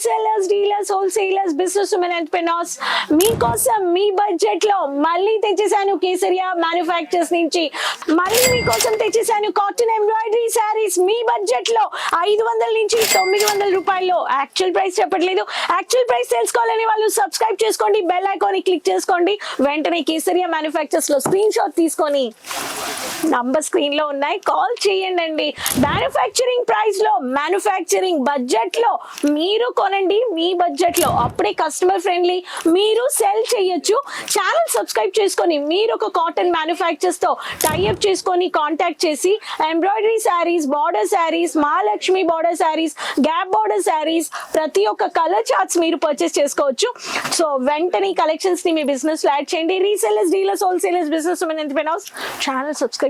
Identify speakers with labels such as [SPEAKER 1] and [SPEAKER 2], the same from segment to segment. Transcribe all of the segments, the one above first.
[SPEAKER 1] Resellers dealers wholesalers business women entrepreneurs మీకోసం మీ బడ్జెట్లో మళ్ళీ తెచ్చేసాను కేసరియా మ్యానుఫ్యాక్చర్స్ నుంచి. మళ్ళీ మీకోసం తెచ్చేసాను కాటన్ ఎంబ్రాయిడరీ శారీస్ మీ బడ్జెట్లో ఐదు వందల నుంచి తొమ్మిది వందల రూపాయల్లో. యాక్చువల్ ప్రైస్ చెప్పట్లేదు. యాక్చువల్ ప్రైస్ తెలుసుకోవాలని వాళ్ళు సబ్స్క్రైబ్ చేసుకోండి బెల్ ఐకాన్ క్లిక్ చేసుకోండి. వెంటనే కేసరియా మ్యానుఫ్యాక్చర్స్లో స్క్రీన్ షాట్ తీసుకొని నంబర్ స్క్రీన్లో ఉన్నాయి. కాల్ చేయండి అండి మ్యానుఫ్యాక్చరింగ్ ప్రైస్లో మ్యానుఫ్యాక్చరింగ్ బడ్జెట్లో మీరు కొనండి. మీ బడ్జెట్లో అప్పుడే కస్టమర్ ఫ్రెండ్లీ మీరు సెల్ చేయొచ్చు. ఛానల్ సబ్స్క్రైబ్ చేసుకొని మీరు ఒక కాటన్ మ్యానుఫ్యాక్చర్స్తో టైఅప్ చేసుకొని కాంటాక్ట్ చేసి embroidery saris border saris Mahalakshmi border saris gap border saris ప్రతి ఒక్క కలర్ చార్ట్స్ మీరు పర్చేస్ చేసుకోవచ్చు. సో వెంటనే కలెక్షన్స్ని మీ బిజినెస్లో యాడ్ చేయండి. Resellers dealers wholesalers business women entrepreneurs channel subscribe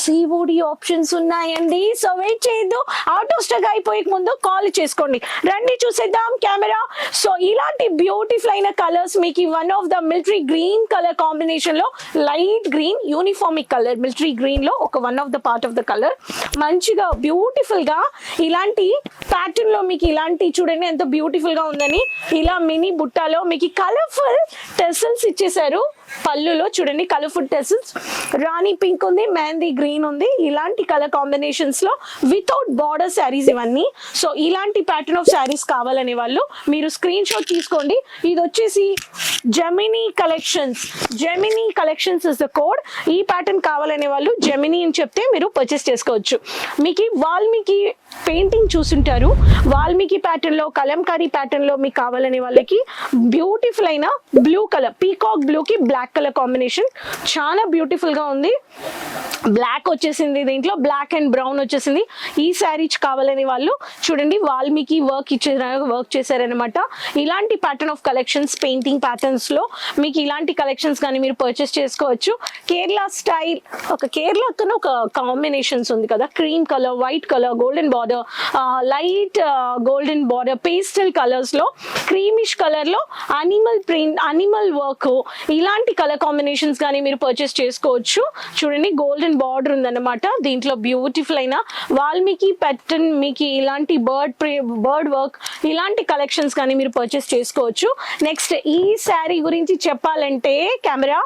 [SPEAKER 1] COD options ఉన్నాయండి. సో వెయిట్ చేయొద్దు ఆటో స్టక్ అయిపోయే ముందు కాల్ చేసుకోండి. రండి చూసేద్దాం కెమెరా సో ఇలాంటి బ్యూటిఫుల్ అయిన కలర్స్ మీకు one of the military green colour కాంబినేషన్లో లైట్ గ్రీన్ యూనిఫామిక్ కలర్ మిలిటరీ గ్రీన్లో ఒక one of the part of the colour మంచిగా బ్యూటిఫుల్గా ఇలాంటి ప్యాటర్న్లో మీకు ఇలాంటి చూడండి ఎంత బ్యూటిఫుల్గా ఉందని. ఇలా మినీ బుట్టాలో మీకు కలర్ఫుల్ టెసల్స్ ఇచ్చేసారు పళ్ళులో చూడండి కలర్ఫుల్ టెసల్స్ రాణి పింక్ ఉంది మెహందీ గ్రీన్ ఉంది. ఇలాంటి కలర్ కాంబినేషన్స్లో వితౌట్ బార్డర్ శారీస్ ఇవన్నీ. సో ఇలాంటి ప్యాటర్న్ ఆఫ్ శారీస్ కావాలనే వాళ్ళు మీరు స్క్రీన్ షాట్ తీసుకోండి. ఇది వచ్చేసి Gemini collections Gemini collections is the code ఈ ప్యాటర్న్ కావాలనే వాళ్ళు జెమినీ అని చెప్తే మీరు పర్చేస్ చేసుకోవచ్చు. మీకు వాల్మీకి పెయింటింగ్ చూసుంటారు. వాల్మీకి ప్యాటర్న్లో కలంకారీ ప్యాటర్న్లో మీకు కావాలనే వాళ్ళకి బ్యూటిఫుల్ అయిన బ్లూ కలర్ పీకాక్ బ్లూ కి బ్లాక్ కలర్ కాంబినేషన్ చాలా బ్యూటిఫుల్గా ఉంది. బ్లాక్ వచ్చేసింది దీంట్లో బ్లాక్ అండ్ బ్రౌన్ వచ్చేసింది. ఈ శారీ కావాలని వాళ్ళు చూడండి వాల్మీకి వర్క్ ఇచ్చే వర్క్ చేశారనమాట ఇలాంటి ప్యాటర్న్ ఆఫ్ కలెక్షన్స్ పెయింటింగ్ ప్యాటర్న్స్లో మీకు ఇలాంటి కలెక్షన్స్ కానీ మీరు పర్చేస్ చేసుకోవచ్చు. కేరళ స్టైల్ ఒక కేరళ కన్నా ఒక కాంబినేషన్స్ ఉంది కదా. Cream colour white colour golden border light golden border pastel కలర్స్లో క్రీమిష్ కలర్లో అనిమల్ ప్రింట్ అనిమల్ వర్క్ ఇలాంటి కలర్ కాంబినేషన్స్ కానీ మీరు పర్చేస్ చేసుకోవచ్చు. చూడండి గోల్డెన్ బార్డర్ ఉందన్నమాట. దీంట్లో బ్యూటిఫుల్ అయిన వాల్మీకి ప్యాటర్న్ మీకు ఇలాంటి బర్డ్ బర్డ్ వర్క్ ఇలాంటి కలెక్షన్స్ కానీ మీరు పర్చేస్ చేసుకోవచ్చు. నెక్స్ట్ ఈ శారీ గురించి చెప్పాలంటే కెమెరా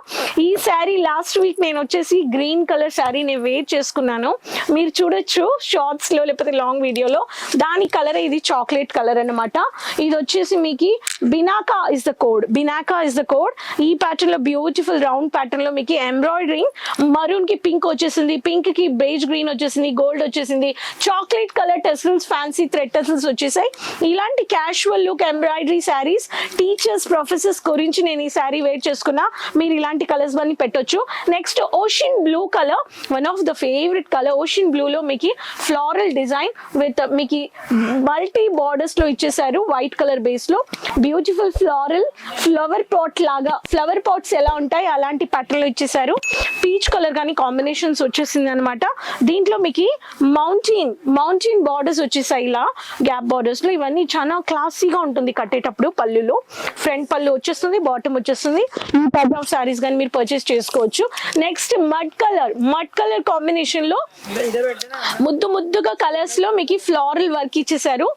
[SPEAKER 1] ఈ శారీ లాస్ట్ వీక్ నేను వచ్చేసి గ్రీన్ కలర్ శారీ నేను వేర్ చేసుకున్నాను. మీరు చూడొచ్చు షార్ట్స్లో లేకపోతే లాంగ్ వీడియోలో దాని కలర్ ఇది చాక్లెట్ కలర్ అనమాట ఇది వచ్చేసి మీకు Binaca is the code Binaca is the code ఈ ప్యాటర్న్లో బ్యూటిఫుల్ రౌండ్ ప్యాటర్న్లో మీకు ఎంబ్రాయిడరింగ్ మరూన్కి పింక్ వచ్చేసింది పింక్కి బేజ్ గ్రీన్ వచ్చేసింది గోల్డ్ వచ్చేసింది. Chocolate colour tassels fancy thread tassels వచ్చేసాయి. ఇలాంటి casual look embroidery saris teachers professors గురించి నేను ఈ శారీ వేర్ చేసుకున్నా. మీరు ఇలాంటి కలర్స్ అన్ని పెట్టొచ్చు. Next ocean blue colour one of the favourite colour ocean blue లో మీకు ఫ్లారల్ డిజైన్ విత్ మీకు మల్టీ బార్డర్స్లో ఇచ్చేసారు వైట్ కలర్ బేస్లో. బ్యూటిఫుల్ ఫ్లారల్ ఫ్లవర్ పాట్ లాగా ఫ్లవర్ పాట్స్ ఎలా ఉంటాయి అలాంటి ప్యాటర్న్లో ఇచ్చేసారు పీచ్ కలర్ కానీ కాంబినేషన్స్ వచ్చేసింది అనమాట దీంట్లో మీకు మౌంటైన్ మౌంటైన్ బార్డర్స్ వచ్చేసాయి ఇలా గ్యాప్ బార్డర్స్లో. ఇవన్నీ చాలా క్లాసీగా ఉంటుంది కట్టేటప్పుడు పళ్ళులో. ఫ్రంట్ పళ్ళు వచ్చేస్తుంది బాటమ్ వచ్చేస్తుంది. ఈ టైప్ ఆఫ్ సారీస్ కానీ మీరు పర్చేస్ చేసుకోవచ్చు. Next mud colour mud colour కాంబినేషన్లో ముద్దు ముద్దుగా కలర్స్లో మీకు ఫ్లోరల్ వర్క్ ఇచ్చేసారు.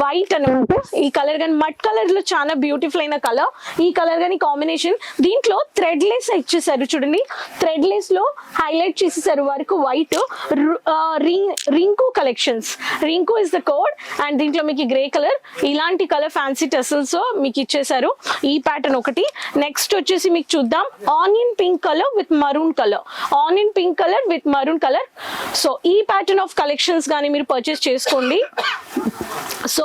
[SPEAKER 1] వైట్ అనమాట ఈ కలర్ కానీ మడ్ కలర్లో చాలా బ్యూటిఫుల్ అయిన కలర్ ఈ కలర్ కానీ కాంబినేషన్ దీంట్లో థ్రెడ్ లెస్ ఇచ్చేసారు చూడండి. థ్రెడ్ లెస్లో హైలైట్ చేసేసారు work white ring Rinku collections Rinku is the code and దీంట్లో మీకు గ్రే కలర్ ఇలాంటి కలర్ ఫ్యాన్సీ టెసల్స్ మీకు ఇచ్చేసారు. ఈ ప్యాటర్న్ ఒకటి. నెక్స్ట్ వచ్చేసి మీకు చూద్దాం. Onion pink colour with maroon colour onion pink colour with maroon colour so ఈ ప్యాటర్న్ ఆఫ్ కలెక్షన్స్ కానీ మీరు పర్చేస్ చేసుకోండి. సో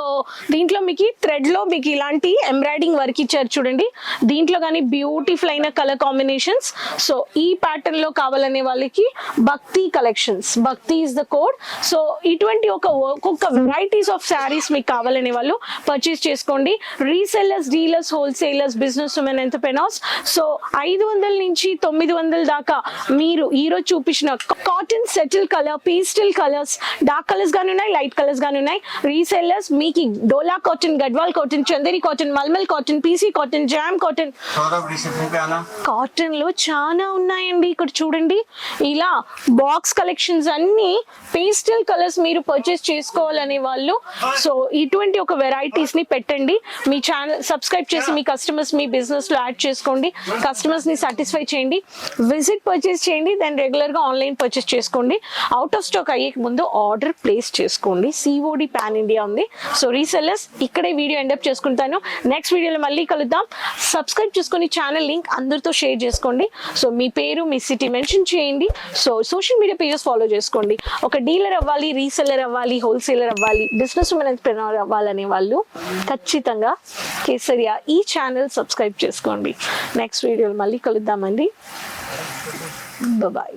[SPEAKER 1] దీంట్లో మీకు థ్రెడ్లో మీకు ఇలాంటి ఎంబ్రాయిడింగ్ వర్క్ ఇచ్చారు చూడండి. దీంట్లో కానీ బ్యూటిఫుల్ అయిన కలర్ కాంబినేషన్స్ సో ఈ ప్యాటర్న్లో కావాలనే వాళ్ళకి భక్తి కలెక్షన్స్ భక్తి ఇస్ ద కోడ్ సో ఇటువంటి ఒక ఒక్కొక్క వెరైటీస్ ఆఫ్ శారీస్ మీకు కావాలనే వాళ్ళు పర్చేస్ చేసుకోండి. Resellers dealers wholesalers business business women entrepreneurs so ఐదు వందల నుంచి తొమ్మిది వందల దాకా మీరు ఈరోజు చూపించిన cotton subtle colour pastel colours dark colours కానీ ఉన్నాయి లైట్ కలర్స్ కానీ ఉన్నాయి. రీసెల్లర్స్ మీకు Dola cotton Gadwal cotton Chanderi cotton mulmul cotton PC cotton jam cotton. కాటన్లో చాలా ఉన్నాయండి. ఇక్కడ చూడండి. ఇలా బాక్స్ కలెక్షన్స్ అన్ని పేస్టల్ కలర్స్ మీరు పర్చేస్ చేసుకోవాలనే వాళ్ళు. సో ఇటువంటి ఒక వెరైటీస్ని పెట్టండి. మీ ఛానల్ సబ్స్క్రైబ్ చేసి మీ కస్టమర్స్ మీ బిజినెస్లో యాడ్ చేసుకోండి. కస్టమర్స్ని సాటిస్ఫై చేయండి. విజిట్ పర్చేస్ చేయండి. దాన్ని రెగ్యులర్గా ఆన్లైన్ పర్చేస్ చేసుకోండి. అవుట్ ఆఫ్ స్టాక్ అయ్యే ముందు ఆర్డర్ ప్లేస్ చేసుకోండి. సిఓ సిఓడి పాన్ ఇండియా ఉంది. సో రీసెల్లర్స్ ఇక్కడే వీడియో ఎండప్ చేసుకుంటాను. నెక్స్ట్ వీడియోలో మళ్ళీ కలుద్దాం. సబ్స్క్రైబ్ చేసుకుని ఛానల్ లింక్ అందరితో షేర్ చేసుకోండి. సో మీ పేరు మీ సిటీ మెన్షన్ చేయండి. So social media pages follow చేసుకోండి. ఒక డీలర్ అవ్వాలి రీసెల్లర్ అవ్వాలి హోల్సేలర్ అవ్వాలి బిజినెస్ ఉమెన్ ఎంటర్ప్రెనర్ అవ్వాలనే వాళ్ళు ఖచ్చితంగా కేసరియా ఈ ఛానల్ సబ్స్క్రైబ్ చేసుకోండి. నెక్స్ట్ వీడియోలో మళ్ళీ కలుద్దామండి. బాయ్